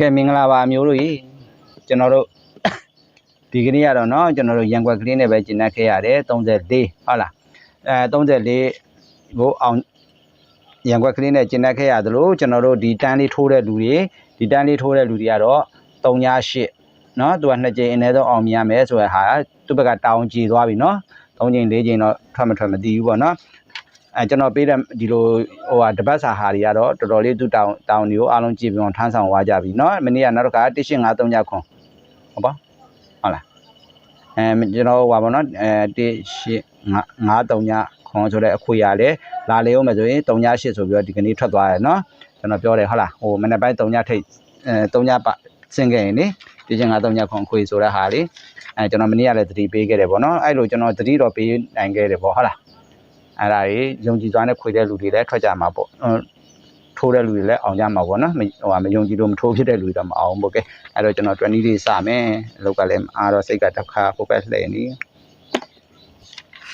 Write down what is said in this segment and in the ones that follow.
ကဲမင်္ဂလာပါအမျိုးတို့ကြီးကျွန်တော်တို့ဒီကနေ့ကတော့เนาะကျွန်တော်တို့ရန်ကွက်ကလေးနဲ့ပဲကျင်တတ်ခဲ့ရတယ်34ဟုတ်လားအဲ34ကိုအောင်ရန်ကွက်ကလေးနဲ့ကျင်တတ်ခဲ့ရတယ်လို့ကျွန်တော်တို့ဒီတန်းလေးထိုးတဲ့လူတွေဒီတန်းလေးထိုးတဲ့လူတွေကတော့38เนาะသူကနှစ်ကြိမ်အနည်းဆုံးအောင်မြင်ရမယ်ဆိုရဟာသူ့ဘက်ကတောင်းကြည်သွားပြီเนาะ3ကြိမ်4ကြိမ်တော့ထွက်မထွက်မသိဘူးပေါ့เนาะ အဲကျွန်တော်ပေးတဲ့ဒီလိုဟိုဟာတပတ်စာဟာတွေကတော့တော်တော်လေးသူတောင်းတောင်းတွေကိုအားလုံးကြည့်ပြီးတော့ထမ်းဆောင်သွားကြပြီเนาะမနေ့ကနောက်တစ်ခါ18539ခွန်ဟုတ်ပါဟုတ်လားအဲကျွန်တော်ဟိုပါပေါ့เนาะအဲ18539ခွန်ဆိုတဲ့အခွေရလေလာလေအောင်မယ်ဆိုရင်38ဆိုပြီးတော့ဒီကနေ့ထွက်သွားတယ်เนาะကျွန်တော်ပြောတယ်ဟုတ်လားဟိုမနေ့ပိုင်း3ညထိတ်အဲ3ညပဆင်းခဲ့ရင်လေ18539ခွန်အခွေဆိုတဲ့ဟာလေအဲကျွန်တော်မနေ့ကလည်းသတိပေးခဲ့တယ်ပေါ့เนาะအဲ့လိုကျွန်တော်သတိတော့ပေးနိုင်ခဲ့တယ်ပေါ့ဟုတ်လား အဲ့ဒါကြီးယုံကြည်စွာနဲ့ခွေတဲ့လူတွေလည်းထွက်ကြမှာပေါ့ဟိုထိုးတဲ့လူတွေလည်းအောင်ကြမှာပေါ့နော်မဟိုဟာမယုံကြည်လို့မထိုးဖြစ်တဲ့လူတွေတော့မအောင်ဘူးကဲအဲ့တော့ကျွန်တော်20လေးစမယ်အလုပ်ကလည်းအားတော့စိတ်ကတစ်ခါဟုတ်ပဲလှည့်နေ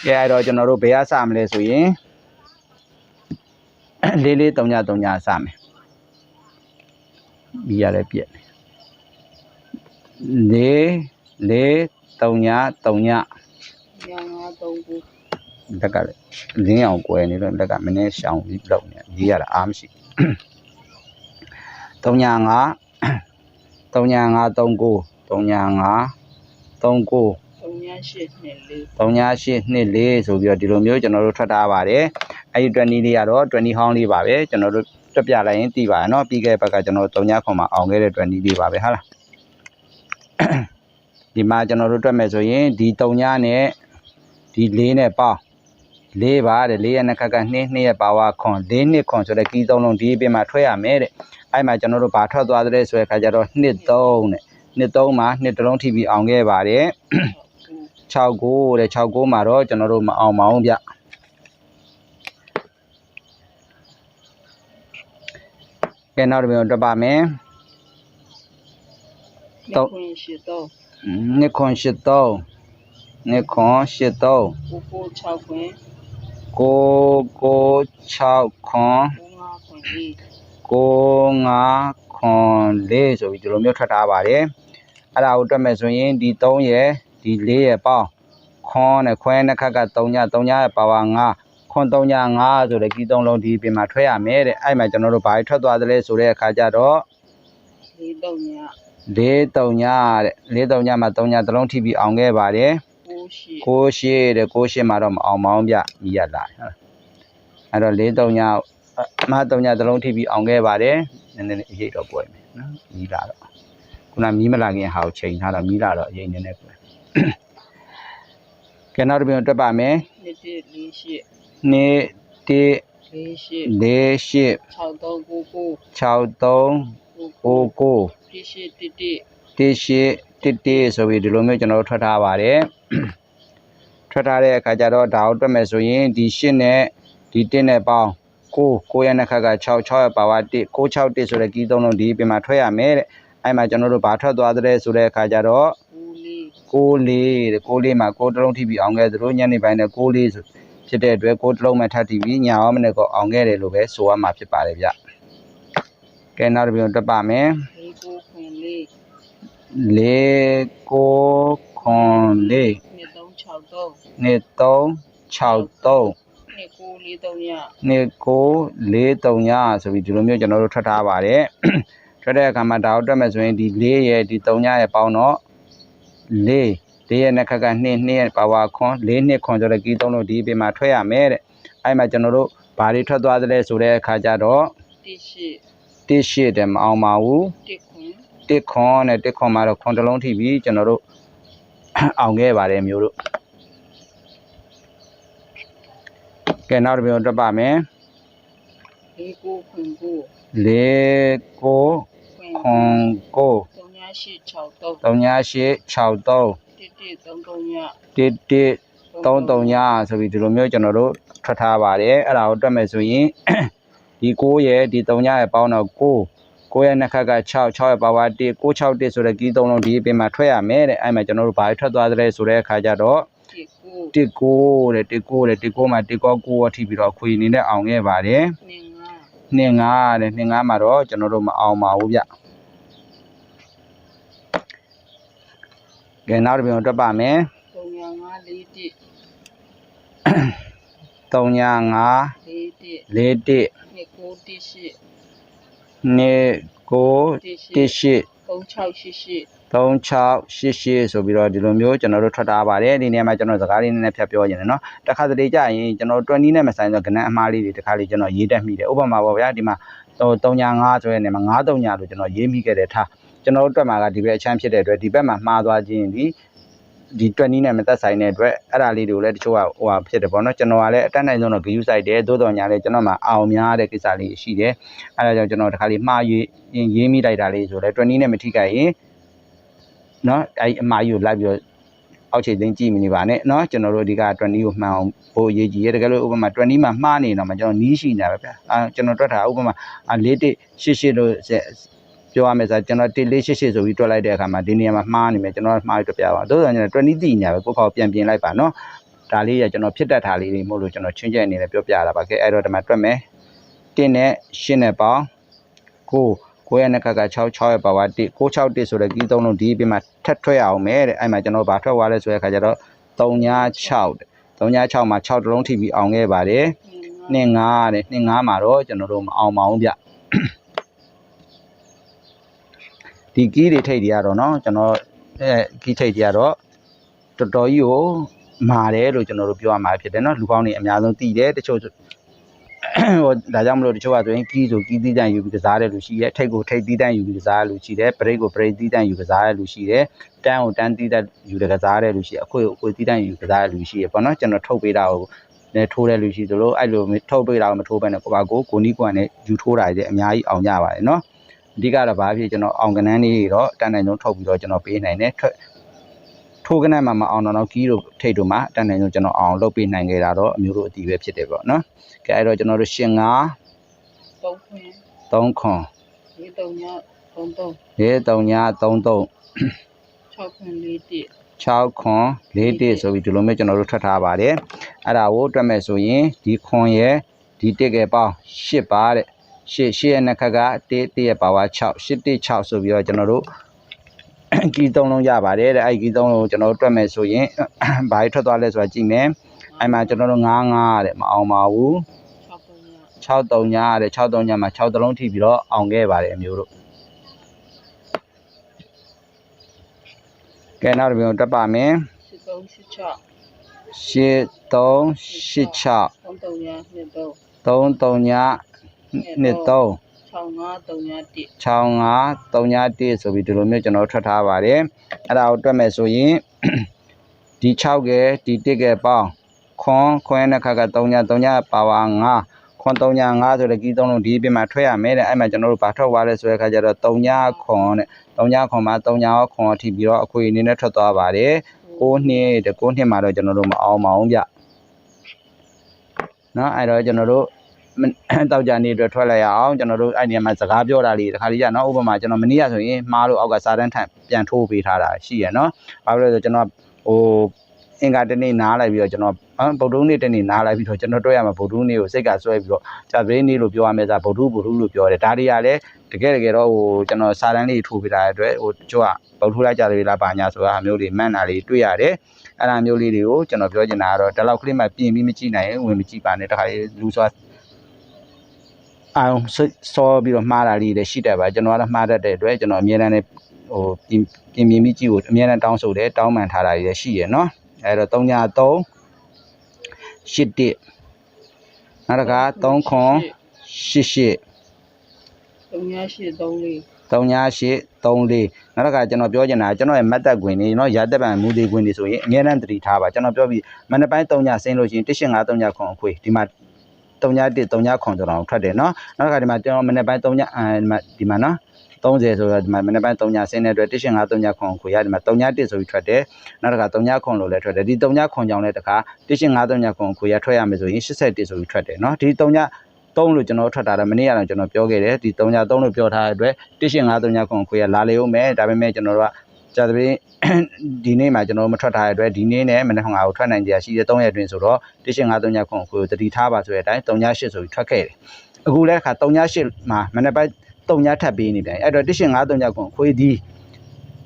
ကဲအဲ့တော့ကျွန်တော်တို့ဘယ်ကစမလဲဆိုရင်လေးလေး3ည3ညစမယ်ပြီးရလဲပြက်လေးလေး3ည3ညညာငါသုံးခု လက်ကလည်းလင်းအောင်ကွယ်နေတော့လက်ကမင်းရှောင်ပြီးလောက်နေရေးရတာအားမရှိ3ညာ5 3ညာ5 39 3ညာ5 39သုံးညာရှစ်နှစ်လေး3ညာ8 2 4ဆိုပြီးတော့ဒီလိုမျိုးကျွန်တော်တို့ထွက်ထားပါတယ်အဲ့ဒီ20လေးကတော့20ဟောင်းလေးပါပဲကျွန်တော်တို့တက်ပြလိုက်ရင်တည်ပါရနော်ပြီးခဲ့တဲ့ဘက်ကကျွန်တော်တို့3ညာခွန်မှာအောင်ခဲ့တဲ့20လေးပါပဲဟုတ်လားဒီမှာကျွန်တော်တို့တွက်မယ်ဆိုရင်ဒီ3ညာနဲ့ဒီ4နဲ့ပေါင်း လေးပါတဲ့လေးရနှစ်ခက်ကနှစ်နှစ်ရပါဝါခွန်လေးနှစ်ခွန်ဆိုတဲ့ကီးသုံးလုံးဒီအပြင်မှာထွက်ရမယ်တဲ့အဲ့မှာကျွန်တော်တို့ဘာထွက်သွားတဲ့ဆိုတဲ့ခါကျတော့နှစ်သုံးတဲ့နှစ်သုံးမှာနှစ်တစ်လုံးထိပြီးအောင်ခဲ့ပါတယ်6ကိုတဲ့6ကိုမှာတော့ကျွန်တော်တို့မအောင်မအောင်ဗျကဲနောက်တစ်ပြန်တက်ပါမယ်သုံးခွင်ရှစ်သုံးနှစ်ခွန်8 3နှစ်ခွန်8 3ကိုကို6ခွင်ကိုကို 6ခွန်ကိုငါခွင်လေး6ခွန်4ဆိုပြီးဒီလိုမျိုးထွက်ထားပါတယ်အဲ့ဒါကိုတွက်မယ်ဆိုရင်ဒီ3ရယ်ဒီ4ရယ်ပေါင်းခွန်နဲ့ခွဲနှစ်ခက်က3ည3ညရဲ့ပါဝါ9ခွန်3ည5ဆိုတဲ့ကီး3လုံးဒီပြင်မှာထွက်ရမယ်တဲ့အဲ့မှာကျွန်တော်တို့ဘာထွက်သွားသလဲဆိုတဲ့အခါကျတော့လေးသုံးညာ4 3ညတဲ့4 3ညမှာ3ညတစ်လုံးထိပြီးအောင်ခဲ့ပါတယ် ကိုရှစ်ကိုရှိတဲ့ကိုရှိမှာတော့မအောင်မောင်းပြမိရလာဟုတ်အဲ့တော့၄၃ညအမ၃ညသလုံးထိပြီးအောင်ခဲ့ပါတယ်နည်းနည်းလေးအရေးတော့ပွဲမယ်နော်မိလာတော့ခုနမီးမလာခင်ဟာကိုချိန်ထားတော့မီးလာတော့အရေးနည်းနည်းပွဲကဲနောက်တစ်ပြန်တက်ပါမယ်နှစ်တစ်လေးရှစ်နေ့1လေးရှစ်4 8 6သုံး ကိုကို6 3ကိုကို9 9တစ်ရှစ်တစ်တစ်တစ်ရှိတစ်တစ်ဆိုပြီးဒီလိုမျိုးကျွန်တော်တို့ထွက်ထားပါတယ်ထွက်ထားတဲ့အခါကျတော့ဒါကိုတွက်မယ်ဆိုရင်ဒီရှစ်နဲ့ဒီတစ်နဲ့ပေါင်းကိုကိုရတဲ့ခက်က6 6ရပါဝါ1 6 6 1ဆိုတဲ့ကီးသုံးလုံးဒီပြင်မှာထွက်ရမယ်တဲ့အဲ့မှာကျွန်တော်တို့ဘာထွက်သွားတဲ့ဆိုတဲ့အခါကျတော့ကိုလေး6 4တဲ့6 4မှာ6တစ်လုံးထိပြီးအောင်ခဲ့သလိုညနေပိုင်းနဲ့6 4ဆိုဖြစ်တဲ့အတွက်6တစ်လုံးမှထပ်ထိပြီးညာအောင်မနေ့ကအောင်ခဲ့တယ်လို့ပဲဆိုရမှာဖြစ်ပါတယ်ဗျကဲနောက်တစ်ပြန်တက်ပါမယ်လေးကိုခွင်လေး လေးကိုခွန်လေးနှစ်သုံး6သုံးနှစ်သုံး6 3နှစ်ကိုလေးသုံးညာနှစ်ကိုလေး3ညဆိုပြီးဒီလိုမျိုးကျွန်တော်တို့ထွက်ထားပါတယ်ထွက်တဲ့အခါမှာဒါကိုတွက်မယ်ဆိုရင်ဒီ4ရဲ့ဒီ3ညရဲ့ပေါင်းတော့4လေးရဲ့နှစ်ခက်က2 2ရဲ့ပါဝါခွန်4နှစ်ခွန်ဆိုတဲ့ကီးသုံးလို့ဒီပြင်မှာထွက်ရမယ်တဲ့အဲ့မှာကျွန်တော်တို့ဘာတွေထွက်သွားသလဲဆိုတဲ့အခါကျတော့တစ်ရှစ်တစ်ရှိတယ်မအောင်ပါဘူးတစ်ခွင် တစ်ခွန်နဲ့တစ်ခွန်မှာတော့ခွန်တစ်လုံးထိပြီးကျွန်တော်တို့အောင်ခဲ့ပါတယ်မျိုးတို့ကဲနောက်တစ်ပြန်တက်ပါမယ်လေးကိုခွင်ကိုလေးကိုခွင်ခွန်ကိုသုံးညာရှစ်6သုံး3ည8 6 3တစ်တစ်သုံးသုံးညာတစ်တစ်3 3ညဆိုပြီးဒီလိုမျိုးကျွန်တော်တို့ထွက်ထားပါတယ်အဲ့ဒါကိုတွက်မယ်ဆိုရင်ဒီ9ရဲ့ဒီ3ညရဲ့ပေါင်းတော့9 9ရက်နှစ်ခါက6 6ရက်ပါပါ1 661ဆိုတော့ကီးသုံးလုံးဒီအပြင်မှာထွက်ရမယ်တဲ့အဲ့မှာကျွန်တော်တို့ဘာထွက်သွားတယ်ဆိုတဲ့အခါကျတော့19တဲ့19တဲ့19မှာ19 9အထိပြီးတော့ခွေနေနဲ့အောင်ခဲ့ပါတယ်25တဲ့25မှာတော့ကျွန်တော်တို့မအောင်ပါဘူးဗျကဲနောက်တစ်ပြန်တွက်ပါမယ်3541 3541 41 2918 တိ3ညာ5လေးတိ4တစ်နှစ်ကိုတိရှိနှစ်9တိရှိတစ်ရှိ36ရှိရှိ3688ဆိုပြီးတော့ဒီလိုမျိုးကျွန်တော်တို့ထွက်ထားပါတယ်ဒီနေရာမှာကျွန်တော်စကားလေးနည်းနည်းဖြတ်ပြောနေတယ်နော်တစ်ခါတလေကြာရင်ကျွန်တော်20နဲ့မဆိုင်တော့ကဏ္ဍအမှားလေးတွေတစ်ခါလေးကျွန်တော်ရေးတတ်မိတယ်ဥပမာပေါ့ဗျာဒီမှာဟို3ညာ5ဆိုတဲ့နေရာမှာ9 3ညာလို့ကျွန်တော်ရေးမိခဲ့တယ်ထားကျွန်တော်တို့တွက်မှာကဒီဘက်အချမ်းဖြစ်တဲ့အတွက်ဒီဘက်မှာမှားသွားခြင်းဒီ ဒီ20နဲ့မသက်ဆိုင်တဲ့အတွက်အဲ့ဒါလေးတွေကိုလည်းတချို့ကဟိုဟာဖြစ်တယ်ပေါ့နော်ကျွန်တော်ကလည်းအတက်နိုင်ဆုံးတော့ view site တယ်သို့တော်ညာလည်းကျွန်တော်မှာအောင်များတဲ့ကိစ္စလေးရှိတယ်အဲ့ဒါကြောင့်ကျွန်တော်တစ်ခါလေးမှားရေးရေးမိလိုက်တာလေးဆိုလဲ20နဲ့မထိခိုက်ရင် เนาะအဲ့အမှားကြီးကိုလိုက်ပြီးတော့အောက်ခြေသိမ်းကြည့်မနေပါနဲ့เนาะကျွန်တော်တို့အဓိက20ကိုမှန်အောင်ပို့အရေးကြီးရတကယ်လို့ဥပမာ20မှာမှားနေတော့မှကျွန်တော်နီးရှိနေတာပဲဗျအာကျွန်တော်တွက်တာဥပမာ4188လို့ ပြောရမယ်ဆိုကျွန်တော်1488ဆိုပြီးတွက်လိုက်တဲ့အခါမှာဒီနေရာမှာမှားနေမယ်ကျွန်တော်မှားပြီးတွက်ပြပါတော့ဆိုတော့ကျွန်တော်20တိညာပဲကိုယ့်ခေါက်ပြန်ပြင်လိုက်ပါနော်ဒါလေးရကျွန်တော်ဖြစ်တတ်တာလေးတွေမဟုတ်လို့ကျွန်တော်ချင်းချက်အနေနဲ့ပြောပြရတာပါကဲအဲ့တော့ဒီမှာတွက်မယ်1နဲ့8နဲ့ပေါင်း9 9ရက်နဲ့ကက6 6ရက်ပါပါ1 661ဆိုတဲ့ကြီးသုံးလုံးဒီပြင်မှာထပ်ထွက်ရအောင်မယ်တဲ့အဲ့မှာကျွန်တော်ဗာထွက်သွားလဲဆိုတဲ့အခါကျတော့3ညာ6တဲ့3ညာ6မှာ6တလုံးထိပြီးအောင်ခဲ့ပါတယ်2 9တဲ့2 9မှာတော့ကျွန်တော်တို့မအောင်ပါဘူးဗျ ဒီကီးတွေထိတ်တွေကတော့เนาะကျွန်တော်အဲကီးထိတ်တွေကတော့တော်တော်ကြီးကိုမာတယ်လို့ကျွန်တော်တို့ပြောရမှာဖြစ်တယ်เนาะလူကောင်းတွေအများဆုံးတည်တယ်တချို့ ဟိုဒါကြောင့်မလို့တချို့ကဆိုရင်ကီးဆိုကီးသီးတန့်ယူပြီးကစားတဲ့လူရှိတယ်ထိတ်ကိုထိတ်သီးတန့်ယူပြီးကစားတဲ့လူရှိတယ်ဘရိတ်ကိုဘရိတ်သီးတန့်ယူကစားတဲ့လူရှိတယ်တန်းကိုတန်းသီးတန့်ယူတဲ့ကစားတဲ့လူရှိတယ်အခွေကိုအခွေသီးတန့်ယူကစားတဲ့လူရှိတယ်ပေါ့နော်ကျွန်တော်ထုတ်ပေးတာကိုလည်းထိုးတဲ့လူရှိသလိုအဲ့လိုထုတ်ပေးတာကိုမထိုးဘဲနဲ့ကိုပါကိုကိုနီးကွာနဲ့ယူထိုးတာကြီးအများကြီးအောင်ကြပါတယ်နော် အဓိကတော့ဘာဖြစ်ကျွန်တော်အောင်ကနန်းလေးတွေတော့တန်တန်ဆုံးထုတ်ပြီးတော့ကျွန်တော်ပေးနိုင်တယ်ထွက်ထိုးကနန်းမှာမအောင်တော့ကီးတို့ထိတ်တို့မှာတန်တန်ဆုံးကျွန်တော်အောင်လုပ်ပေးနိုင်ခဲ့တာတော့အမျိုးတို့အတီးပဲဖြစ်တယ်ပေါ့နော်ကဲအဲ့တော့ကျွန်တော်တို့ရှင်ငါသုံးခွင်း3ခွန်ဒီတုံညာသုံးသုံးရေ3ည33 6ခွင်းလေးတိ6ခွန်4တစ်ဆိုပြီးဒီလိုမျိုးကျွန်တော်တို့ထွက်ထားပါတယ်အဲ့ဒါကိုတွက်မဲ့ဆိုရင်ဒီခွန်ရဲ့ဒီတစ်ကယ်ပေါင်း8ပါတဲ့ 8 8ရဲ့နှစ်ခါက1 1ရဲ့ပါဝါ6 8 1 6ဆိုပြီးတော့ကျွန်တော်တို့ကီး3လုံးရပါတယ်တဲ့အဲ့ဒီကီး3လုံးကိုကျွန်တော်တို့တွက်မဲ့ဆိုရင်ဘာကြီးထွက်သွားလဲဆိုတာကြည့်မယ်အဲ့မှာကျွန်တော်တို့9 9တဲ့မအောင်ပါဘူး6ပုံညာ6 3ညတဲ့6 3ညမှာ6တလုံးထိပြီးတော့အောင်ခဲ့ပါတယ်အမျိုးတို့ကဲနောက်တစ်ပြုံတက်ပါမယ်83 86ရှစ်3 8 6သုံးတုံညာ နှစ်သုံး3 3ညနှစ်3 65တုံညာတိ6 5 3ည1ဆိုပြီးဒီလိုမျိုးကျွန်တော်ထွက်ထားပါတယ်အဲ့ဒါကိုတွက်မယ်ဆိုရင်ဒီ6ကဲဒီ1ကဲပေါင်းခွန်ခွန်ရဲ့နှစ်ခါက3ည3ညပါဝါ9ခွန်3ည5ဆိုတဲ့ကီးသုံးလုံးဒီအပြင်မှာထွက်ရမယ်တဲ့အဲ့မှာကျွန်တော်တို့ဘာထွက်သွားလဲဆိုတဲ့ခါကျတော့3ညခွန်တဲ့3ညခွန်မှာ3ညရောခွန်အထိပြီးတော့အခွေအနေနဲ့ထွက်သွားပါတယ်6နှစ်တဲ့6နှစ်မှာတော့ကျွန်တော်တို့မအောင်ပါဘူးဗျနော်အဲ့တော့ကျွန်တော်တို့မ တောက်ကြနေအတွက်ထွက်လိုက်ရအောင်ကျွန်တော်တို့အဲ့ဒီမှာစကားပြောတာလေးတစ်ခါလေးကြာနော်ဥပမာကျွန်တော်မနေ့ကဆိုရင်မှားလို့အောက်ကစာတန်းထန်ပြန်ထိုးပေးထားတာရှိရနော်ဘာလို့လဲဆိုတော့ကျွန်တော်ဟိုအင်္ဂါတနေ့နားလိုက်ပြီးတော့ကျွန်တော်ဟမ်ဗုဒ္ဓနေ့တနေ့နားလိုက်ပြီးတော့ကျွန်တော်တွေ့ရမှာဗုဒ္ဓနေ့ကိုစိတ်ကဆွဲပြီးတော့ဂျာပင်းနေ့လို့ပြောရမယ်ဆိုဗုဒ္ဓဗုဒ္ဓလို့ပြောတယ်ဒါတွေကလည်းတကယ်တကယ်တော့ဟိုကျွန်တော်စာတန်းလေးထိုးပေးထားတဲ့အတွက်ဟိုတချို့ကဗုဒ္ဓလိုက်ကြတယ်လားပါညာဆိုတာမျိုးတွေမှန်တာလေးတွေ့ရတယ်အဲ့ဒါမျိုးလေးတွေကိုကျွန်တော်ပြောချင်တာကတော့ဒီလောက်ကလေးမှပြင်ပြီးမကြည့်နိုင်ရင်ဝင်မကြည့်ပါနဲ့တခါလေးလူစွာ အောင်စောပြီးတော့မှားတာလေးတွေရှိတတ်ပါကျွန်တော်ကတော့မှားတတ်တဲ့အတွက်ကျွန်တော်အများအားနဲ့ဟိုပြင်ပြင်မြင်မိကြည့်ကိုအများအားတောင်းဆိုတယ်တောင်းပန်ထားတာတွေလည်းရှိရယ်နော်အဲတော့3ည3 8တစ်နောက်တစ်ခါ3ခွန်88တုံညာရှိသုံးလေး3ည8 3 4နောက်တစ်ခါကျွန်တော်ပြောချင်တာကျွန်တော်ရဲ့မတ်တက်ခွင်နေနော်ရာတက်ပံမူသေးခွင်နေဆိုရင်အများအားတတိထားပါကျွန်တော်ပြောပြီးမနေ့ပိုင်း3ညဆင်းလို့ရှိရင်185 3ညခွန်အခွေဒီမှာ 3ည1 3ညခွန်ကျွန်တော်ထွက်တယ်နော်နောက်တစ်ခါဒီမှာကျွန်တော်မနေ့ပိုင်း3ညအဲဒီမှာနော် 30ဆိုတော့ဒီမှာမနေ့ပိုင်း3ညဆင်းတဲ့အတွက်185 3ညခွန်ခွေရဒီမှာ3ည1ဆိုပြီးထွက်တယ်နောက်တစ်ခါ3ညခွန်လို့လည်းထွက်တယ်ဒီ3ညခွန်ကြောင့်လည်းတစ်ခါ185 3ညခွန်ခွေရထွက်ရမယ်ဆိုရင်81ဆိုပြီးထွက်တယ်เนาะဒီ3ည3လို့ကျွန်တော်ထွက်တာတော့မနေ့ကတော့ကျွန်တော်ပြောခဲ့တယ်ဒီ3ည3လို့ပြောထားတဲ့အတွက်185 3ညခွန်ခွေရလာလေဦးမယ်ဒါပေမဲ့ကျွန်တော်တို့က ကြာသပင်းဒီနေ့မှာကျွန်တော်တို့မထွက်ထားတဲ့အတွက်ဒီနေ့နဲ့မနေ့ကကိုထွက်နိုင်ကြရှိတဲ့3ရက်အတွင်းဆိုတော့185 3ညခွန်ခွေကိုတတိထားပါဆိုတဲ့အတိုင်း3ည8ဆိုပြီးထွက်ခဲ့တယ်အခုလည်းခါ3ည8မှာမနေ့ပိုင်းတုံညာထပ်ပေးနေပြန်အဲ့တော့185တုံညာကွန်ခွေးသည်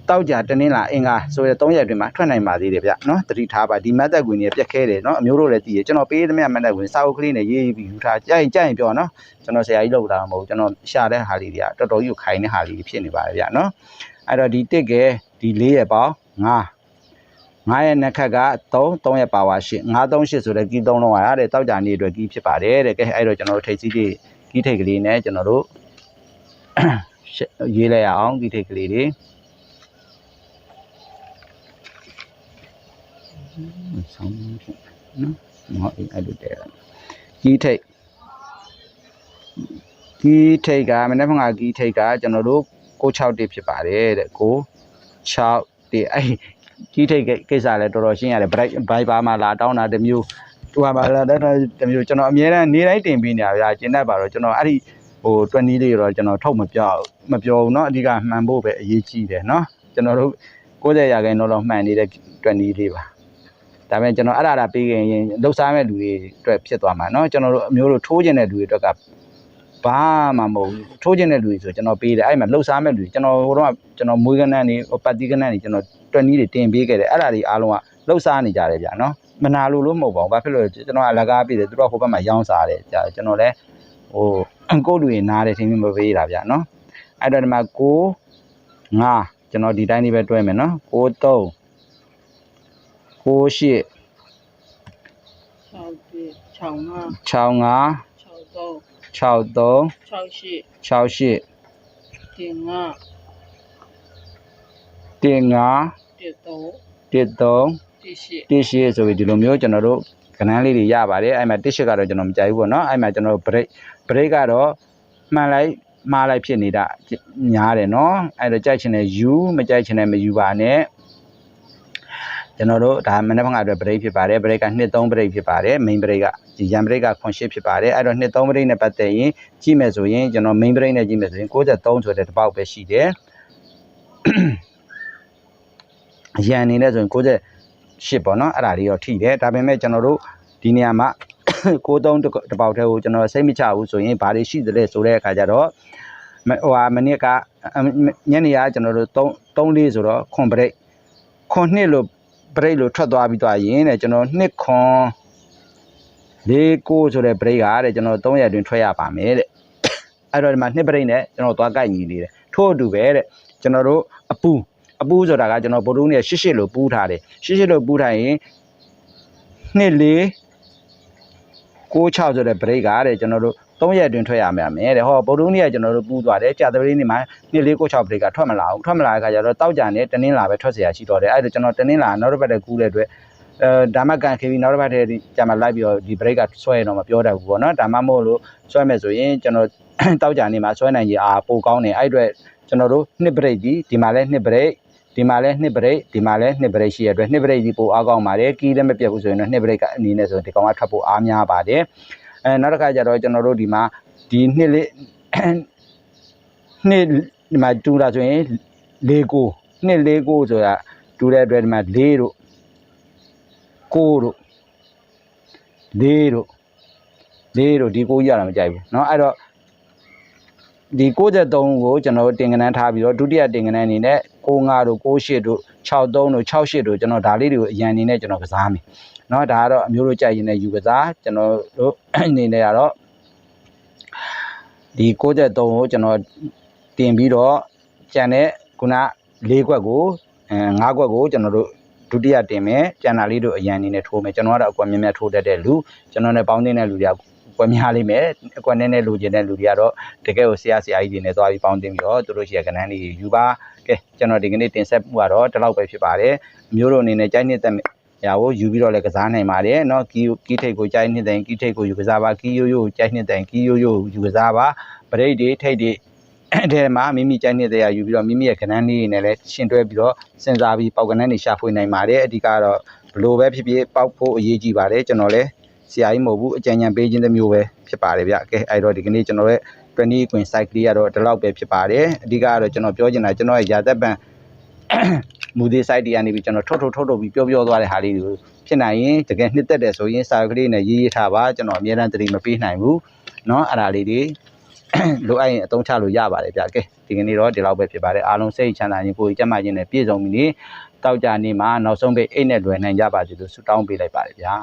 တောက်ကြတနင်းလာအင်္ဂါဆိုရ3ရက်အတွင်းမှာထွက်နိုင်ပါသေးတယ်ဗျနော်တတိထားပါဒီမတ်သက်ကွေနေပြက်ခဲတယ်နော်အမျိုးတို့လည်းသိရကျွန်တော်ပေးသမျှမတ်သက်ကွေစာအုပ်ကလေးနဲ့ရေးပြီးယူထားကြိုက်ကြိုက်ပြောနော်ကျွန်တော်ဆရာကြီးလောက်တာမဟုတ်ကျွန်တော်ရှာတဲ့ဟာလေးတွေကတော်တော်ကြီးကိုခိုင်တဲ့ဟာလေးတွေဖြစ်နေပါတယ်ဗျနော်အဲ့တော့ဒီတစ်ကဲ ဒီ၄ရက်ပေါင်း9 9ရက်နှစ်ခက်က3 3ရက်ပါဝါ8 9 3 8ဆိုတဲ့ကီး3လုံးရတဲ့တောက်ကြနေအတွက်ကီးဖြစ်ပါတယ်တဲ့ကဲအဲ့တော့ကျွန်တော်တို့ထိတ်စီးလေးကီးထိတ်ကလေးနဲ့ကျွန်တော်တို့ရေးလိုက်ရအောင်ကီးထိတ်ကလေးတွေဆောင်းနော်မဟုတ်အဲ့လိုတဲ့ကီးထိတ်ကီးထိတ်ကမနေ့ကကီးထိတ်ကကျွန်တော်တို့661ဖြစ်ပါတယ်တဲ့ကို 6တိအဲ့ကြီးထိတ်ကိစ္စလည်းတော်တော်ရှင်းရတယ် bright viber မှာလာတောင်းတာတစ်မျိုးဟိုမှာလာတောင်းတာတစ်မျိုးကျွန်တော်အများအားနေတိုင်းတင်ပေးနေတာဗျာကျင်းတတ်ပါတော့ကျွန်တော်အဲ့ဒီဟို20လေးတော့ကျွန်တော်ထုတ်မပြောမပြောဘူးเนาะအဓိကမှန်ဖို့ပဲအရေးကြီးတယ်เนาะကျွန်တော်တို့90ရာခိုင်နှုန်းလောက်မှန်နေတဲ့20လေးပါဒါပေမဲ့ကျွန်တော်အဲ့ဒါဒါပေးခင်ရင်လှုပ်ရှားမဲ့လူတွေအတွက်ဖြစ်သွားမှာเนาะကျွန်တော်တို့အမျိုးတို့ထိုးကျင်တဲ့လူတွေအတွက်က ဘာမှမဟုတ်ဘူးထိုးကျင်တဲ့လူတွေဆိုကျွန်တော်ပေးတယ်အဲ့မှာလှုပ်ရှားမဲ့လူတွေကျွန်တော်ဟိုတော့ကျွန်တော်မွေးကနန်းနေပတ်တိကနန်းနေကျွန်တော်20တွေတင်ပေးခဲ့တယ်အဲ့ဒါတွေအားလုံးကလှုပ်ရှားနေကြတယ်ဗျာနော်မနာလို့လို့မဟုတ်ပါဘူးဘာဖြစ်လို့လဲကျွန်တော်အလကားပြည့်တယ်သူတို့ကဟိုဘက်မှာရောင်းစားတယ်ကြာကျွန်တော်လည်းဟိုကိုယ့်လူတွေနားတယ်ထင်ပြီးမပေးတာဗျာနော်အဲ့တော့ဒီမှာ6 5ကျွန်တော်ဒီတိုင်းလေးပဲတွဲမယ်နော်6 3 6 8 6 6 5 6 6 3 6 6 8တင်5 1 5 1 3 1 3 1တစ်ရှိဆိုပြီးဒီလိုမျိုးကျွန်တော်တို့ကဏ္ဍလေးတွေရပါတယ်အဲ့မှာတစ်ရှိကတော့ကျွန်တော်မကြိုက်ဘူးပေါ့နော်အဲ့မှာကျွန်တော်တို့ break break ကတော့မှန်လိုက်မှားလိုက်ဖြစ်နေတာများတယ်နော်အဲ့တော့ကြိုက်ချင်တဲ့ you မကြိုက်ချင်တဲ့မ you ပါနဲ့ ကျွန်တော်တို့ဒါမနေ့ကအတွက် break ဖြစ်ပါတယ် break က2 3 break ဖြစ်ပါတယ် main break ကဒီ yan break က8ဖြစ်ပါတယ်အဲ့တော့2 3 break နဲ့ပတ်သက်ရင်ကြည့်မယ်ဆိုရင်ကျွန်တော် main break နဲ့ကြည့်မယ်ဆိုရင်63ဆိုတဲ့တစ်ပေါက်ပဲရှိတယ်အရန်အနေနဲ့ဆိုရင်60ရှစ်ပေါ့နော်အဲ့ဒါလေးတော့ထိတယ်ဒါပေမဲ့ကျွန်တော်တို့ဒီနေရာမှာ63တပေါက်တည်းကိုကျွန်တော်စိတ်မချဘူးဆိုရင်ဘာတွေရှိသလဲဆိုတဲ့အခါကျတော့မဟိုဟာမနစ်ကညနေကကျွန်တော်တို့3 3လေးဆိုတော့ခွန်ဘရိတ်ခွန်နှစ်လို့ ဘရိတ်လို့ထွက်သွားပြီးသွားရင်တဲ့ကျွန်တော်နှစ်ခွန်လေးကိုဆိုတဲ့ဘရိတ်ကတဲ့ကျွန်တော်3ရက်အတွင်းထွက်ရပါမယ်တဲ့အဲ့တော့ဒီမှာနှစ်ဘရိတ်နဲ့ကျွန်တော်သွားကြိုက်ညီနေတယ်ထို့အတူပဲတဲ့ကျွန်တော်တို့အပူအပူဆိုတာကကျွန်တော်ဗိုလ်တုံးနဲ့ရှစ်ရှစ်လို့ပူးထားတယ်ရှစ်ရှစ်လို့ပူးထားရင်နှစ်လေး6 6ဆိုတဲ့ break ကတဲ့ကျွန်တော်တို့ 3ရက်အတွင်းထွက်ရမှာမယ်တဲ့ဟောဗိုလ်တုံးကြီးကကျွန်တော်တို့ပူးသွားတယ်ကြာသပတေးနေ့မှာနှစ်လေး6 6 break ကထွက်မလာဘူးထွက်မလာတဲ့ခါကျတော့တောက်ကြနဲ့တနင်းလာပဲထွက်เสียရှိတော့တယ်အဲ့ဒါကျွန်တော်တနင်းလာနောက်တစ်ပတ်တည်းကူးတဲ့အတွက်အဲဒါမှကန်ခေပြီးနောက်တစ်ပတ်တည်းကြာမှလိုက်ပြီးတော့ဒီ break ကဆွဲရတော့မပြောတတ်ဘူးပေါ့နော်ဒါမှမဟုတ်လို့ဆွဲမယ်ဆိုရင်ကျွန်တော်တောက်ကြနေမှာဆွဲနိုင်ကြီးအာပိုကောင်းတယ်အဲ့အတွက်ကျွန်တော်တို့နှစ် break ဒီဒီမှာလဲနှစ် break ဒီမှာလဲနှစ်ဘရိတ်ဒီမှာလဲနှစ်ဘရိတ်ရှိရတဲ့အတွက်နှစ်ဘရိတ်ဒီပိုအားကောင်းပါတယ်ကီးလည်းမပြတ်ဘူးဆိုရင်တော့နှစ်ဘရိတ်ကအနေနဲ့ဆိုရင်ဒီကောင်ကထွက်ဖို့အားများပါတယ် အဲနောက်တစ်ခါကျတော့ကျွန်တော်တို့ဒီမှာဒီနှစ်လေးနှစ်ဒီမှာတူတာဆိုရင်၄ကိုနှစ်၄ကိုဆိုတာတူတဲ့အတွက်ဒီမှာ၄တို့ကိုတို့၄တို့၄တို့ဒီကိုကြီးရတာမကြိုက်ဘူးเนาะအဲ့တော့ဒီ63ကိုကျွန်တော်တင်ကနန်းထားပြီးတော့ဒုတိယတင်ကနန်းအနေနဲ့65တို့68တို့63တို့68တို့ကျွန်တော်ဒါလေးတွေကိုအရန်အနေနဲ့ကျွန်တော်ကစားမယ် เนาะဒါကတော့အမျိုးတို့ကြိုက်ရင်လည်းယူကစားကျွန်တော်တို့အနေနဲ့ကတော့ဒီ63ကိုကျွန်တော်တင်ပြီးတော့ကျန်တဲ့ခုန၄ခွက်ကိုအဲ၅ခွက်ကိုကျွန်တော်တို့ဒုတိယတင်မယ်ကျန်တာလေးတို့အရန်အနေနဲ့ထိုးမယ်ကျွန်တော်ကတော့အကွက်များများထိုးတတ်တဲ့လူကျွန်တော်နဲ့ပေါင်းတဲ့လူတွေကကွက်များလိမ့်မယ်အကွက်နည်းနည်းလူကျင်တဲ့လူတွေကတော့တကယ်ကိုဆရာဆရာကြီးတွေနဲ့သွားပြီးပေါင်းတင်ပြီးတော့သူတို့ရှိရကဏ္ဍလေးယူပါကဲကျွန်တော်ဒီကနေ့တင်ဆက်မှုကတော့ဒီလောက်ပဲဖြစ်ပါတယ်အမျိုးတို့အနေနဲ့ကြိုက်နေတဲ့ ရာကိုယူပြီးတော့လည်းကစားနိုင်ပါတယ်เนาะကီကီထိတ်ကိုကြိုက်နေတဲ့ကီထိတ်ကိုယူကစားပါကီယိုယိုကြိုက်နေတဲ့ကီယိုယိုယူကစားပါပရိတ်တွေထိတ်တွေအဲ့ဒီမှာမိမိကြိုက်နေတဲ့ရာယူပြီးတော့မိမိရဲ့ကဏ္ဍလေးတွေနဲ့လည်းရှင်တွဲပြီးတော့စဉ်းစားပြီးပေါက်ကဏ္ဍတွေရှာဖွေနိုင်ပါတယ်အဓိကတော့ဘလို့ပဲဖြစ်ဖြစ်ပေါက်ဖို့အရေးကြီးပါတယ်ကျွန်တော်လည်းဆရာကြီးမဟုတ်ဘူးအကြံဉာဏ်ပေးခြင်းတစ်မျိုးပဲဖြစ်ပါတယ်ဗျကဲအဲ့တော့ဒီကနေ့ကျွန်တော်ရဲ့20 queen site ကလေးကတော့ဒီလောက်ပဲဖြစ်ပါတယ်အဓိကကတော့ကျွန်တော်ပြောချင်တာကျွန်တော်ရဲ့ရာသက်ပံ မူသေး site တွေကနေပြီးကျွန်တော်ထုတ်ထုတ်ထုတ်ထုတ်ပြီးပြောပြောသွားတဲ့ဟာလေးတွေကိုဖြစ်နိုင်ရင်တကယ်နှစ်သက်တယ်ဆိုရင်စာကလေးနဲ့ရေးရေးထားပါကျွန်တော်အများအားသတိမပေးနိုင်ဘူးเนาะအဲ့ဒါလေးတွေ လိုအပ်ရင်အသုံးချလို့ရပါတယ်ဗျာကဲဒီကနေ့တော့ဒီလောက်ပဲဖြစ်ပါတယ်အားလုံးစိတ်ချမ်းသာခြင်းကိုယ်ကြီးကျန်းမာခြင်းနဲ့ပြည့်စုံပြီနေတောက်ကြနေမှာနောက်ဆုံးပိတ်အိတ်နဲ့လွယ်နိုင်ကြပါစေလို့ဆုတောင်းပေးလိုက်ပါတယ်ဗျာ